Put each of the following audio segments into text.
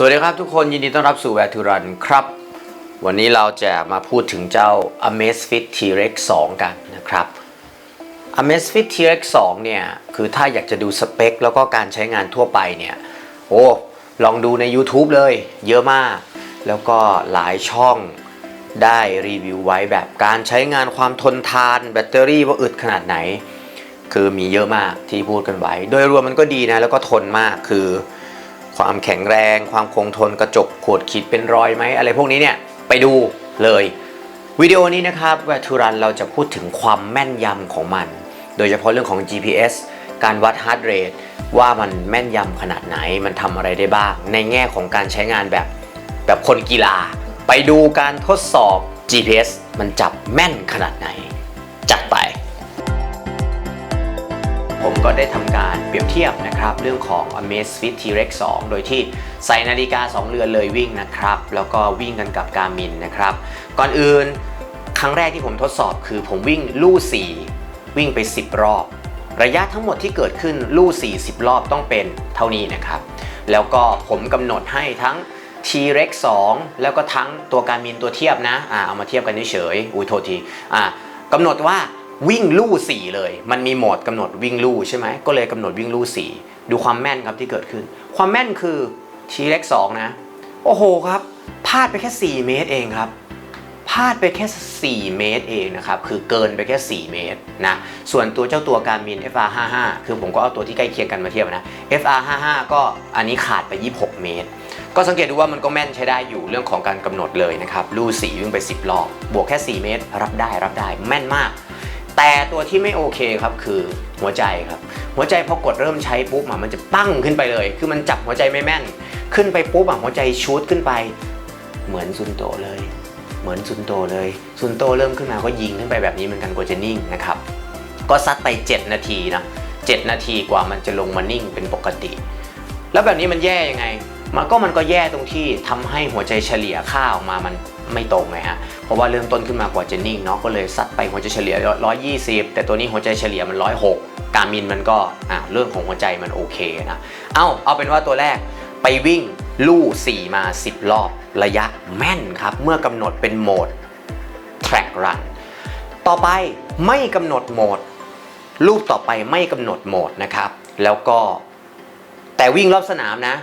สวัสดีครับทุกคนยินดีต้อนรับสู่ Where to Run ครับ วันนี้เราจะมาพูดถึงเจ้า Amazfit T-Rex 2 กันนะครับ Amazfit T-Rex 2 เนี่ย คือถ้าอยากจะดูสเปค แล้วก็การใช้งานทั่วไปเนี่ย โอ้ ลองดูใน YouTube เลย เยอะมาก แล้วก็หลายช่องได้รีวิวไว้แบบการใช้งานความทนทานแบตเตอรี่ว่าอึดขนาดไหน คือมีเยอะมากที่พูดกันไว้ โดยรวมมันก็ดีนะ แล้วก็ทนมากคือ ความแข็งแรง ความคงทนกระจกขวดขีดเป็นรอยไหมอะไรพวกนี้เนี่ยไปดูเลยวิดีโอนี้นะครับแวทูรันเราจะพูดถึงความแม่นยำของมัน โดยเฉพาะเรื่องของ GPS การวัด heart rate ว่ามันแม่นยำขนาดไหนมันทำอะไรได้บ้าง ในแง่ของการใช้งานแบบแบบคนกีฬา ไปดูการทดสอบ GPS มันจับแม่นขนาดไหน จัดไป ผมก็ได้ทำการเปรียบเทียบนะครับเรื่องของ Amazfit T-Rex 2 โดยที่ใส่นาฬิกา 2 เรือนเลยวิ่งนะครับ แล้วก็วิ่งกันกับ Garmin นะครับ ก่อนอื่นครั้งแรกที่ผมทดสอบคือผมวิ่งลู่4 วิ่งไป 10 รอบ ระยะทั้งหมดที่เกิดขึ้นลู่40 รอบต้องเป็นเท่านี้นะครับ แล้วก็ผมกำหนดให้ทั้ง T-Rex 2 แล้วก็ทั้งตัวการมินตัวเทียบนะอ่าเอามาเทียบกันเฉยๆอุ้ยโทษทีอ่ากำหนดว่า วิ่งลู่4เลย มันมีโหมดกำหนดวิ่งลู่ใช่ไหมก็เลยกำหนดวิ่งลู่4ดูความแม่นครับที่เกิดขึ้น ความแม่นคือ T-Rex 2นะ โอ้โหครับพลาดไปแค่ 4 เมตรเองครับพลาดไปแค่ 4 เมตรเองนะครับ คือเกินไปแค่ 4 เมตรนะ ส่วนตัวเจ้าตัวการมิน FR55 คือผมก็เอาตัวที่ใกล้เคียงกันมาเทียบนะ FR55 ก็อันนี้ขาดไป 26 เมตร ก็สังเกตดูว่ามันก็แม่นใช้ได้อยู่เรื่องของการกำหนดเลยนะครับ ลู่สีวิ่งไป 10รอบบวกแค่ 4 เมตร รับได้รับได้แม่นมาก แต่ตัวที่ไม่โอเคครับคือหัวใจครับ หัวใจพอกดเริ่มใช้ปุ๊บอะมันจะปั้งขึ้นไปเลย คือมันจับหัวใจไม่แม่น ขึ้นไปปุ๊บอะหัวใจชูดขึ้นไป เหมือนซุนโตเลย เหมือนซุนโตเลย ซุนโตเริ่มขึ้นมาก็ยิงขึ้นไปแบบนี้เหมือนกันกว่าจะนิ่งนะครับ ก็ซัดไป 7 นาทีนะ7นาทีกว่ามันจะลงมานิ่งเป็นปกติ แล้วแบบนี้มันแย่ยังไง มันก็มันก็แย่ตรงที่ทำให้หัวใจเฉลี่ยค่าออกมามันไม่ตรงไงฮะ เพราะว่าเริ่มต้นขึ้นมากว่าจะนิ่งเนาะก็เลยซัดไปหัวใจเฉลี่ย 120 แต่ตัวนี้หัวใจเฉลี่ยมัน 106 การมินมันก็อ่าเรื่องของหัวใจมันโอเคนะเอาเอาเป็นว่าตัวแรกไปวิ่งลู่ 4 มา 10 รอบระยะแม่นครับ เมื่อกำหนดเป็นโหมด track run ต่อไปไม่กำหนดโหมดรูปต่อไปไม่กำหนดโหมดนะครับ แล้วก็แต่วิ่งรอบสนามนะ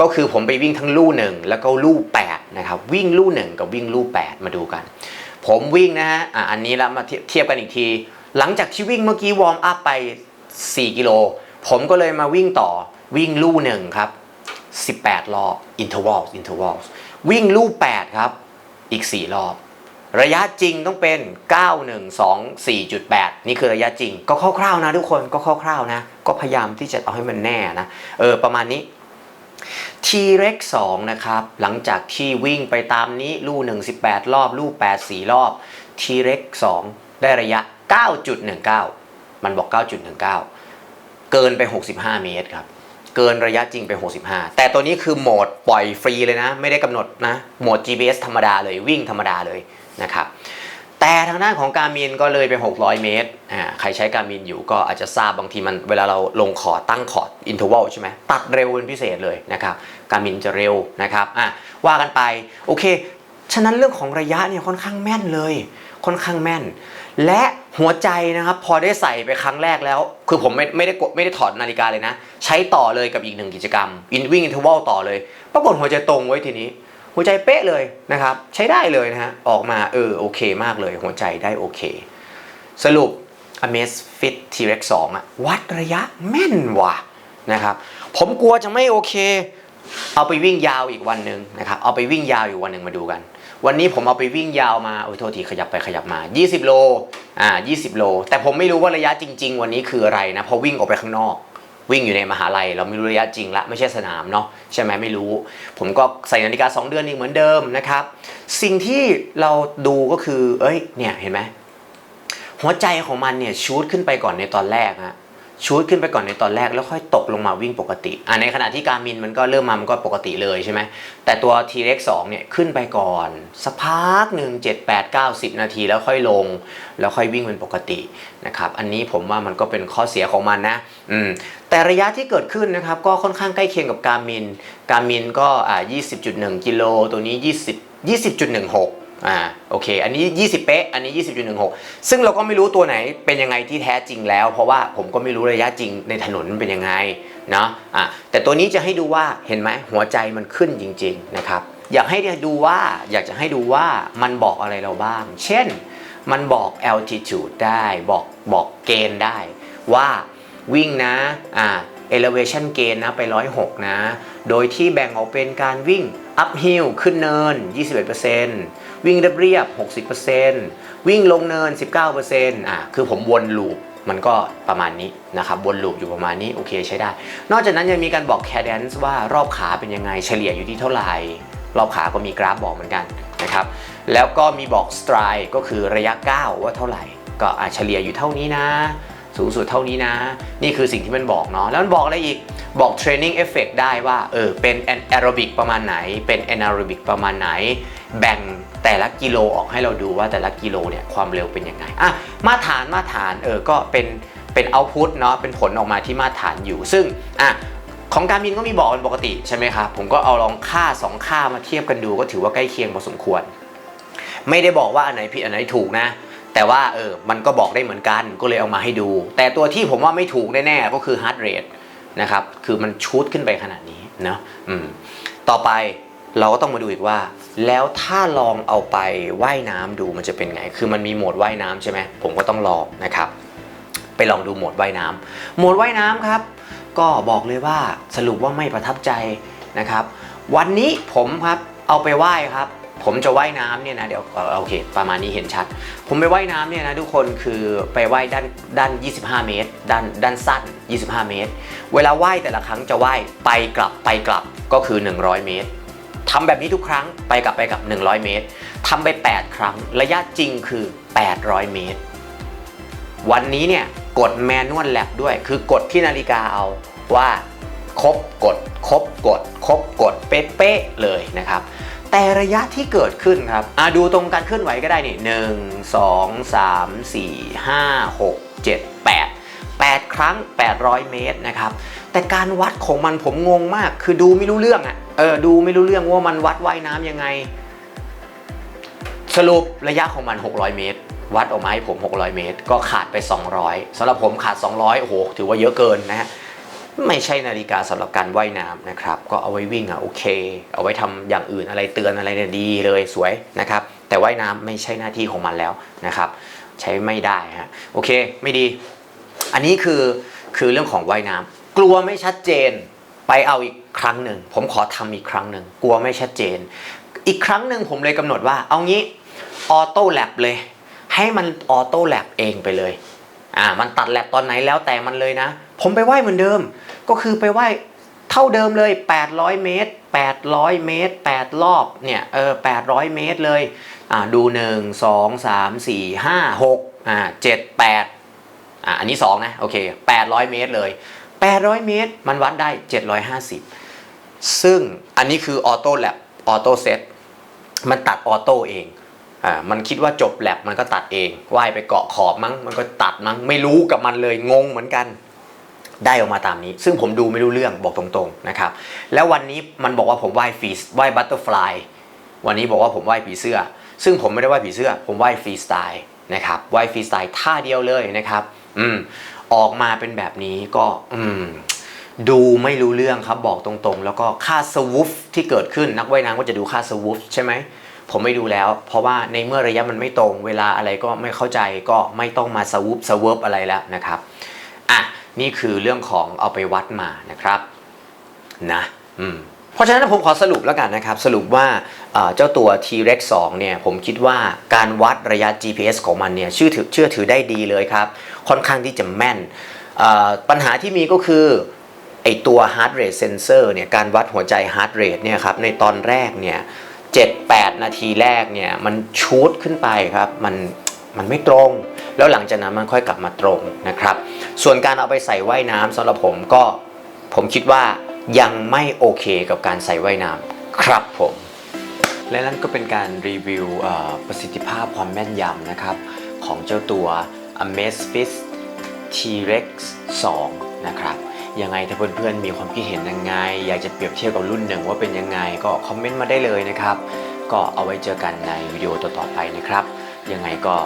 ก็คือผมไปวิ่งทั้งลู่หนึ่งแล้วก็ลู่8นะครับวิ่งลู่หนึ่งกับวิ่งลู่8มาดูกัน ผมวิ่งนะฮะอะอันนี้แล้วมาเทียบกันอีกที หลังจากที่วิ่งเมื่อกี้วอร์มอัพไป 4 กิโล ผมก็เลยมาวิ่งต่อวิ่งลู่หนึ่งครับ 18 รอบ interval interval วิ่งลู่8ครับอีก 4 รอบ ระยะจริงต้องเป็น 9124.8 นี่คือระยะจริง ก็คร่าวๆนะทุกคนก็คร่าวๆนะ ก็พยายามที่จะเอาให้มันแน่นะ เออประมาณนี้ T-Rex 2นะครับ หลังจากที่วิ่งไปตามนี้ลู่ 1 18 รอบ ลู่ 8 4 รอบ T-Rex 2ได้ระยะ 9.19 มันบอก 9.19 เกินไป 65 เมตรครับ เกินระยะจริงไป 65 แต่ตัวนี้คือโหมดปล่อยฟรีเลยนะ ไม่ได้กำหนดนะ โหมด GPS ธรรมดาเลยวิ่งธรรมดาเลยนะครับ แต่ทางด้านของการมินก็เลยไป 600 เมตรอ่าใครใช้การมินอยู่ก็อาจจะทราบบางทีมันเวลาเราลงคอดตั้งคอดอินทวัลใช่ไหมตัดเร็วเป็นพิเศษเลยนะครับการมินจะเร็วนะครับอะว่ากันไปโอเค ฉะนั้นเรื่องของระยะเนี่ยค่อนข้างแม่นเลย ค่อนข้างแม่น และหัวใจนะครับพอได้ใส่ไปครั้งแรกแล้ว คือผมไม่ไม่ได้กดไม่ได้ถอดนาฬิกาเลยนะ ใช้ต่อเลยกับอีกหนึ่งกิจกรรมอินวิ่งอินทวัลต่อเลย ปรากฏหัวใจตรงไว้ทีนี้ หัวใจเป๊ะเลยนะครับ ใช้ได้เลยนะฮะออกมาเออโอเคมากเลย หัวใจได้โอเค สรุป Amazfit T-Rex 2อะวัดระยะแม่นว่ะนะครับ ผมกลัวจะไม่โอเค เอาไปวิ่งยาวอีกวันหนึ่งนะครับ เอาไปวิ่งยาวอีกวันหนึ่งมาดูกัน วันนี้ผมเอาไปวิ่งยาวมาโอ้ยโทษทีขยับไปขยับมา 20 โลอ่า20 โล แต่ผมไม่รู้ว่าระยะจริง ๆ วันนี้คืออะไรนะพราะวิ่งออกไปข้างนอก วิ่งอยู่ในมหาลัย เราไม่รู้ระยะจริงละไม่ใช่สนามเนาะใช่ไหมไม่รู้ ผมก็ใส่นาฬิกา 2 เดือนอีกเหมือนเดิมนะครับ สิ่งที่เราดูก็คือ เอ้ยเนี่ยเห็นไหมหัวใจของมันเนี่ยชูดขึ้นไปก่อนในตอนแรกฮะ ชูดขึ้นไปก่อนในตอนแรกแล้วค่อยตกลงมาวิ่งปกติอ่าในขณะที่การมินมันก็เริ่มมามันก็ปกติเลยใช่ไหมแต่ตัว T-Rex 2เนี่ยขึ้นไปก่อน สักพักหนึ่ง7 8 9 10 นาทีแล้วค่อยลง แล้วค่อยวิ่งเป็นปกตินะครับอันนี้ผมว่ามันก็เป็นข้อเสียของมันนะอืมแต่ระยะที่เกิดขึ้นนะครับก็ค่อนข้างใกล้เคียงกับการมิน การมินก็อ่า20.1 กิโลตัวนี้ 20 20.16 อ่าโอเค อันนี้ 20 เป๊ะ อันนี้ 20.16 ซึ่งเราก็ไม่รู้ตัวไหนเป็นยังไงที่แท้จริงแล้ว เพราะว่าผมก็ไม่รู้ระยะจริงในถนนมันเป็นยังไงเนาะอะแต่ตัวนี้จะให้ดูว่าเห็นไหมหัวใจมันขึ้นจริง ๆ นะครับ อยากให้ดูว่าอยากจะให้ดูว่ามันบอกอะไรเราบ้าง เช่น มันบอก altitude ได้บอกบอกเกณฑ์ได้ว่าวิ่งนะอ่า elevation gain นะไป 106 นะ โดยที่แบ่งออกเป็นการวิ่ง uphill ขึ้นเนิน 21%วิ่งเรียบๆ60%วิ่งลงเนิน 19%อะคือผมวนลูปมันก็ประมาณนี้นะครับวนลูปอยู่ประมาณนี้โอเคใช้ได้ นอกจากนั้นยังมีการบอก cadence ว่ารอบขาเป็นยังไงเฉลี่ยอยู่ที่เท่าไหร่ รอบขาก็มีกราฟบอกเหมือนกันนะครับแล้วก็มีบอก stride ก็คือระยะก้าวว่าเท่าไหร่ ก็เฉลี่ยอยู่เท่านี้นะ สูงสุดเท่านี้นะ นี่คือสิ่งที่มันบอกเนาะแล้วมันบอกอะไรอีกบอก training effect ได้ว่าเออเป็น aerobic ประมาณไหน เป็น anaerobic ประมาณไหน แบ่งแต่ละกิโลออกให้เราดูว่าแต่ละกิโลเนี่ยความเร็วเป็นยังไงอะมาตรฐานมาตรฐานเออก็เป็นเป็น output เนาะเป็นผลออกมาที่มาตรฐานอยู่ ซึ่งอะของการมินก็มีบอกเป็นปกติใช่ไหมครับผมก็เอาลองค่า 2 ค่ามาเทียบกันดูก็ถือว่าใกล้เคียงพอสมควร ไม่ได้บอกว่าอันไหนผิดอันไหนถูกนะ แต่ว่าเออมันก็บอกได้เหมือนกันก็เลยเอามาให้ดู แต่ตัวที่ผมว่าไม่ถูกแน่ๆก็คือ heart rate นะครับคือมันชูดขึ้นไปขนาดนี้เนาะอืมต่อไปเราก็ต้องมาดูอีกว่า แล้วถ้าลองเอาไปว่ายน้ำดูมันจะเป็นไง คือมันมีโหมดว่ายน้ำใช่ไหมผมก็ต้องลองนะครับ ไปลองดูโหมดว่ายน้ำโหมดว่ายน้ำครับ ก็บอกเลยว่าสรุปว่าไม่ประทับใจนะครับ วันนี้ผมครับเอาไปว่ายครับ ผมจะว่ายน้ำเนี่ยนะเดี๋ยวโอเคประมาณนี้เห็นชัด ผมไปว่ายน้ำเนี่ยนะทุกคนคือไปว่ายด้านด้าน 25 เมตร ด้านด้านสั้น 25 เมตร เวลาว่ายแต่ละครั้งจะว่ายไปกลับไปกลับก็คือ 100 เมตรทำแบบนี้ทุกครั้งไปกลับไปกลับ 100 เมตรทำไป 8 ครั้ง ระยะจริงคือ 800 เมตร วันนี้เนี่ยกดแมนนวลแลบด้วย คือกดที่นาฬิกาเอาว่าครบกดครบกดครบกดเป๊ะๆเลยนะครับ แต่ระยะที่เกิดขึ้นครับอะดูตรงการเคลื่อนไหวก็ได้นี่หนึ่งสองสามสี่ห้าหกเจ็ดแปดแปดครั้ง 800 เมตรนะครับ แต่การวัดของมันผมงงมาก คือดูไม่รู้เรื่องอะ่ะ เออ ดูไม่รู้เรื่องว่ามันวัดว่ายน้ำยังไง สรุประยะของมัน 600 เมตร วัดออกมาให้ผม 600 เมตร ก็ขาดไป 200สำหรับผมขาด 200 โอ้โห ถือว่าเยอะเกินนะฮะ ไม่ใช่นาฬิกาสำหรับการว่ายน้ำนะครับ ก็เอาไว้วิ่งอะโอเค เอาไว้ทำอย่างอื่นอะไรเตือนอะไรเนี่ยดีเลยสวยนะครับ แต่ว่ายน้ำไม่ใช่หน้าที่ของมันแล้วนะครับ ใช้ไม่ได้ฮะโอเคไม่ดี อันนี้คือคือเรื่องของว่ายน้ำกลัวไม่ชัดเจนไปเอาอีกครั้งหนึ่งผมขอทำอีกครั้งหนึ่งกลัวไม่ชัดเจน อีกครั้งหนึ่งผมเลยกำหนดว่าเอางี้ออโต้แลบเลย ให้มันออโต้แลบเองไปเลยอ่ามันตัดแลบตอนไหนแล้วแต่มันเลยนะ ผมไปไหว้เหมือนเดิม ก็คือไปไหว้เท่าเดิมเลย 800 เมตร 800 เมตร 8 รอบ เนี่ย เออ 800 เมตรเลย อ่า ดู 1 2 3 4 5 6 อ่า 7 8 อ่า อันนี้ 2 นะ โอเค 800 เมตรเลย 800 เมตร มันวัดได้ 750 ซึ่งอันนี้คือออโต้แลบออโต้เซต มันตัดออโต้เอง อ่า มันคิดว่าจบแลบมันก็ตัดเอง ว่ายไปเกาะขอบมั้ง มันก็ตัดมั้ง ไม่รู้กับมันเลย งงเหมือนกัน ได้ออกมาตามนี้ ซึ่งผมดูไม่รู้เรื่องบอกตรงๆนะครับ แล้ววันนี้มันบอกว่าผมว่ายฟรีว่ายบัตเตอร์ฟลายวันนี้บอกว่าผมว่ายผีเสื้อ ซึ่งผมไม่ได้ว่ายผีเสื้อ ผมว่ายฟรีสไตล์นะครับว่ายฟรีสไตล์ท่าเดียวเลยนะครับอืมออกมาเป็นแบบนี้ก็อืมดูไม่รู้เรื่องครับบอกตรงๆ แล้วก็ค่าสวูฟที่เกิดขึ้นนักว่ายน้ำก็จะดูค่าสวูฟใช่ไหมผมไม่ดูแล้ว เพราะว่าในเมื่อระยะมันไม่ตรง เวลาอะไรก็ไม่เข้าใจก็ไม่ต้องมาสวูฟสวฟอะไรแล้วนะครับอะ นี่คือเรื่องของเอาไปวัดมานะครับนะอืมเพราะฉะนั้นผมขอสรุปแล้วกันนะครับ สรุปว่าเจ้าตัว T-Rex 2เนี่ยผมคิดว่าการวัดระยะ GPS ของมันเนี่ยเชื่อถือเชื่อถือได้ดีเลยครับ ค่อนข้างที่จะแม่น ปัญหาที่มีก็คือไอตัว heart rate sensor เนี่ยการวัดหัวใจ heart rate เนี่ยครับในตอนแรกเนี่ย 7-8 นาทีแรกเนี่ยมันชูดขึ้นไปครับมัน มันไม่ตรง แล้วหลังจากนั้นมันค่อยกลับมาตรงนะครับ ส่วนการเอาไปใส่ว่ายน้ำสำหรับผมก็ผมคิดว่ายังไม่โอเคกับการใส่ว่ายน้ำครับผม และนั่นก็เป็นการรีวิวประสิทธิภาพความแม่นยำนะครับ ของเจ้าตัว Amazfit T-Rex 2 นะครับยังไงถ้าเพื่อนๆมีความคิดเห็นยังไง อยากจะเปรียบเทียบกับรุ่นหนึ่งว่าเป็นยังไงก็คอมเมนต์มาได้เลยนะครับ ก็เอาไว้เจอกันในวิดีโอต่อๆไปนะครับ ยังไงก็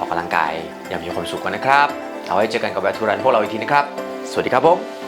ออกกำลังกายอย่างมีความสุขกันนะครับ เอาไว้เจอกันกับแวทูรันพวกเราอีกทีนะครับ สวัสดีครับผม